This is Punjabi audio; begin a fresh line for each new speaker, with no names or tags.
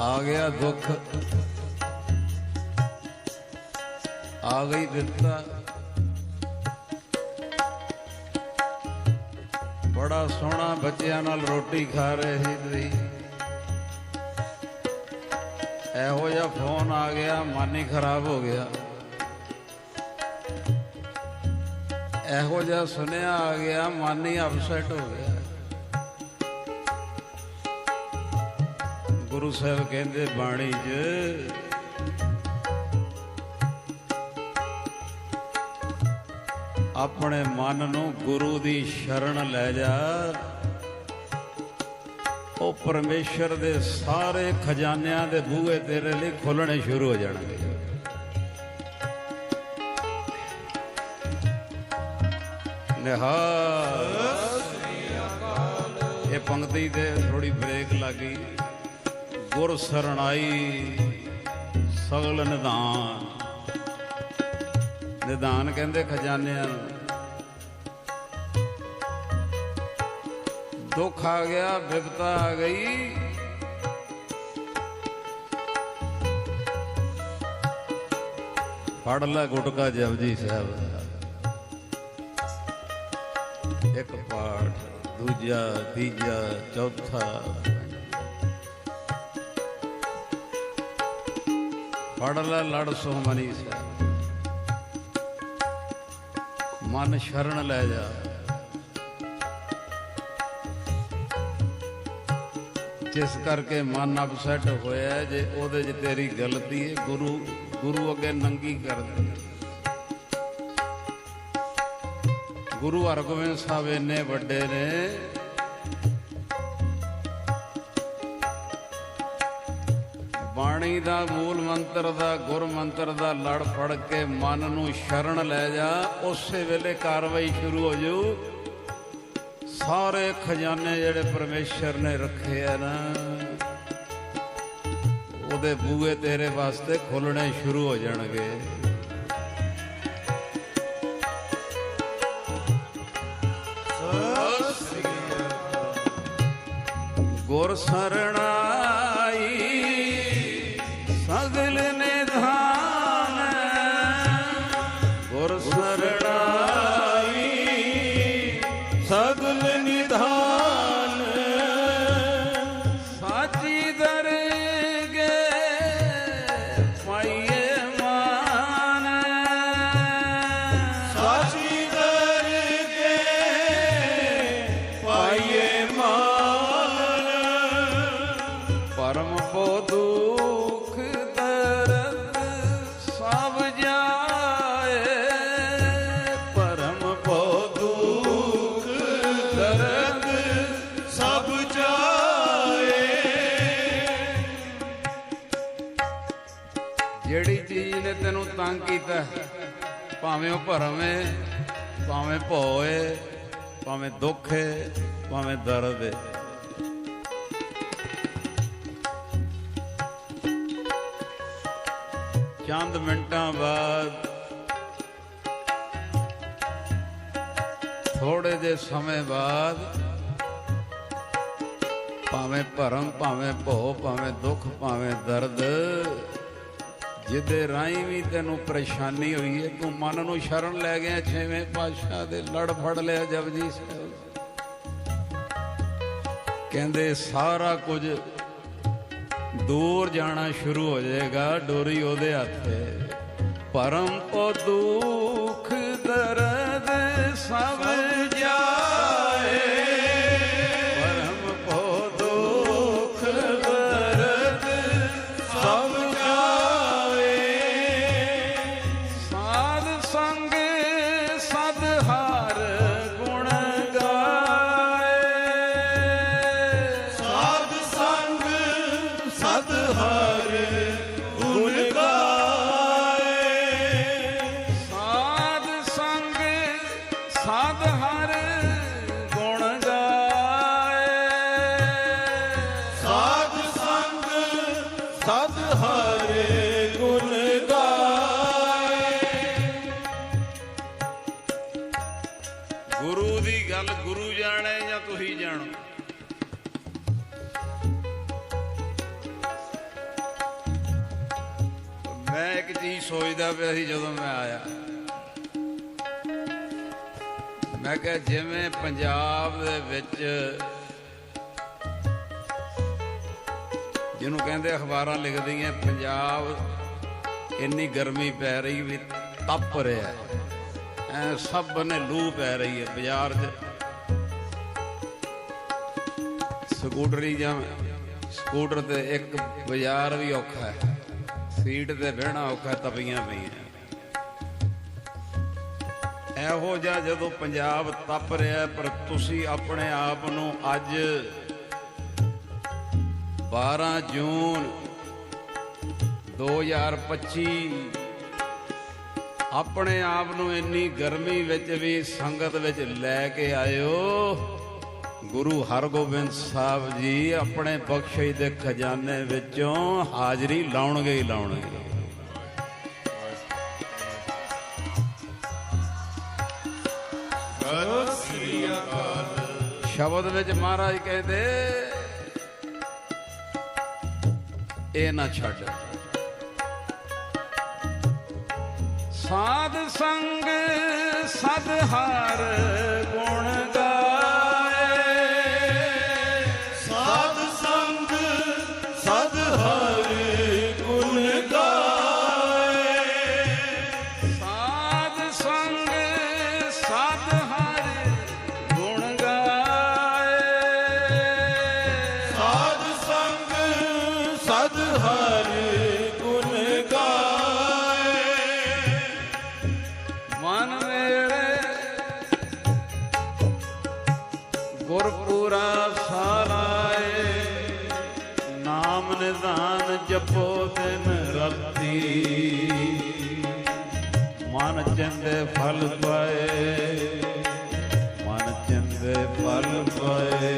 ਆ ਗਿਆ ਦੁੱਖ। ਆ ਗਈ ਦਿੱਤਾ ਬੜਾ ਸੋਹਣਾ ਬੱਚਿਆਂ ਨਾਲ ਰੋਟੀ ਖਾ ਰਹੇ ਸੀ ਤੁਸੀਂ। ਇਹੋ ਜਿਹਾ ਫੋਨ ਆ ਗਿਆ, ਮਨ ਹੀ ਖਰਾਬ ਹੋ ਗਿਆ। ਇਹੋ ਜਿਹਾ ਸੁਨੇਹਾ ਆ ਗਿਆ, ਮਨ ਹੀ ਅਪਸੈਟ ਹੋ ਗਿਆ। ਗੁਰੂ ਸਾਹਿਬ ਕਹਿੰਦੇ ਬਾਣੀ 'ਚ, ਆਪਣੇ ਮਨ ਨੂੰ ਗੁਰੂ ਦੀ ਸ਼ਰਨ ਲੈ ਜਾ। ਉਹ ਪਰਮੇਸ਼ਰ ਦੇ ਸਾਰੇ ਖਜ਼ਾਨਿਆਂ ਦੇ ਬੂਹੇ ਤੇਰੇ ਲਈ ਖੁੱਲਣੇ ਸ਼ੁਰੂ ਹੋ ਜਾਣਗੇ। ਨਿਹਾਲ। ਇਹ ਪੰਕਤੀ ਤੇ ਥੋੜੀ ਬ੍ਰੇਕ ਲੱਗੀ ਗੁਰ ਸਰਣਾਈ ਸਗਲ ਨਿਧਾਨ। ਨਿਧਾਨ ਕਹਿੰਦੇ ਖਜ਼ਾਨਿਆਂ ਨੂੰ। ਦੁੱਖ ਆ ਗਿਆ, ਵਿਪਤਾ ਆ ਗਈ। ਫੜ ਲੈ ਗੁਟਕਾ ਜਪਜੀ ਸਾਹਿਬ ਇੱਕ ਪਾਠ, ਦੂਜਾ, ਤੀਜਾ, ਚੌਥਾ। ਫੜ ਲੈ ਲੜ ਸੋ। ਮਨੀ ਸਾਹਿਬ ਮਨ ਸ਼ਰਨ ਲੈ ਜਾ। ਜਿਸ ਕਰਕੇ ਮਨ ਅਪਸੈਟ ਹੋਇਆ ਜੇ ਉਹਦੇ 'ਚ ਤੇਰੀ ਗਲਤੀ ਹੈ, ਗੁਰੂ ਗੁਰੂ ਅੱਗੇ ਨੰਗੀ ਕਰ ਦੇ ਗੁਰੂ ਹਰਗੋਬਿੰਦ ਸਾਹਿਬ ਇੰਨੇ ਵੱਡੇ ਨੇ ਬਾਣੀ ਦਾ ਮੂਲ ਮੰਤਰ ਦਾ ਗੁਰ ਮੰਤਰ ਦਾ ਲੜ ਫੜ ਕੇ ਮਨ ਨੂੰ ਸ਼ਰਨ ਲੈ ਜਾ, ਉਸੇ ਵੇਲੇ ਕਾਰਵਾਈ ਸ਼ੁਰੂ ਹੋ ਜਾਊ ਸਾਰੇ ਖਜ਼ਾਨੇ ਜਿਹੜੇ ਪਰਮੇਸ਼ਰ ਨੇ ਰੱਖੇ ਆ ਨਾ, ਉਹਦੇ ਬੂਹੇ ਤੇਰੇ ਵਾਸਤੇ ਖੋਲਣੇ ਸ਼ੁਰੂ ਹੋ ਜਾਣਗੇ। ਗੁਰ ਸਰਣਾਈ ਜਿਹੜੀ ਚੀਜ਼ ਨੇ ਤੈਨੂੰ ਤੰਗ ਕੀਤਾ, ਭਾਵੇਂ ਉਹ ਭਰਮ ਏ ਭਾਵੇਂ ਭੋ ਏ ਭਾਵੇਂ ਦੁੱਖ ਏ ਭਾਵੇਂ ਦਰਦ। ਏ ਚੰਦ ਮਿੰਟਾਂ ਬਾਅਦ ਥੋੜੇ ਦੇ ਸਮੇਂ ਬਾਅਦ ਭਾਵੇਂ ਭਰਮ, ਭਾਵੇਂ ਭੋ ਭਾਵੇਂ ਦੁੱਖ, ਭਾਵੇਂ ਦਰਦ ਜਿਹਦੇ ਰਾਹੀਂ ਵੀ ਤੈਨੂੰ ਪਰੇਸ਼ਾਨੀ ਹੋਈ ਹੈ ਤੂੰ ਮਨ ਨੂੰ ਸ਼ਰਨ ਲੈ ਗਿਆ, ਛੇਵੇਂ ਪਾਤਸ਼ਾਹ ਦੇ ਲੜ ਫੜ ਲਿਆ ਜਪਜੀ ਸਾਹਿਬ। ਕਹਿੰਦੇ, ਸਾਰਾ ਕੁਝ ਦੂਰ ਜਾਣਾ ਸ਼ੁਰੂ ਹੋ ਜਾਏਗਾ, ਡੋਰੀ ਉਹਦੇ ਹੱਥ ਪਰਮ ਪੋ ਦੁੱਖ ਦਰਦ ਸਭ ਦੀ ਗੱਲ ਗੁਰੂ ਜਾਣੇ ਜਾਂ ਤੁਸੀਂ ਜਾਣੋ? ਮੈਂ ਇੱਕ ਚੀਜ਼ ਸੋਚਦਾ ਪਿਆ ਸੀ ਜਦੋਂ ਮੈਂ ਆਇਆ। ਮੈਂ ਕਿਹਾ ਜਿਵੇਂ ਪੰਜਾਬ ਦੇ ਵਿੱਚ ਜਿਹਨੂੰ ਕਹਿੰਦੇ ਅਖਬਾਰਾਂ ਲਿਖਦੀਆਂ, ਪੰਜਾਬ ਇੰਨੀ ਗਰਮੀ ਪੈ ਰਹੀ ਵੀ ਤਪ ਰਿਹਾ ਐ ਸਭ ਬਨੇ ਲੂ ਪੈ ਰਹੀ ਹੈ ਬਾਜ਼ਾਰ 'ਚ। ਸਕੂਟਰੀ ਜਾਂ ਸਕੂਟਰ ਤੇ ਇੱਕ ਬਾਜ਼ਾਰ ਵੀ ਔਖਾ ਹੈ ਸੀਟ ਤੇ ਬਹਿਣਾ ਔਖਾ, ਤਪੀਆਂ ਪਈਆਂ ਇਹੋ ਜਿਹਾ ਜਦੋਂ ਪੰਜਾਬ ਤਪ ਰਿਹਾ ਪਰ ਤੁਸੀਂ ਆਪਣੇ ਆਪ ਨੂੰ ਅੱਜ 12 ਜੂਨ 2025 ਆਪਣੇ ਆਪ ਨੂੰ ਇੰਨੀ ਗਰਮੀ ਵਿੱਚ ਵੀ ਸੰਗਤ ਵਿੱਚ ਲੈ ਕੇ ਆਇਓ। ਗੁਰੂ ਹਰਗੋਬਿੰਦ ਸਾਹਿਬ ਜੀ ਆਪਣੇ ਬਖਸ਼ਿਸ਼ ਦੇ ਖਜ਼ਾਨੇ ਵਿੱਚੋਂ ਹਾਜ਼ਰੀ ਲਾਉਣਗੇ ਹੀ ਲਾਉਣਗੇ। ਸ਼ਬਦ ਵਿੱਚ ਮਹਾਰਾਜ ਕਹਿੰਦੇ, ਇਹ ਨਾ ਛੱਡ। ਸਾਧ ਸੰਗ ਸਦ ਹਰ ਨਿਧਾਨ ਜਪੋ ਦਿਨ ਰਾਤੀ। ਮਨ ਚੰਦੇ ਫਲ ਪਾਏ। ਮਨ ਚੰਦੇ ਫਲ ਪਾਏ।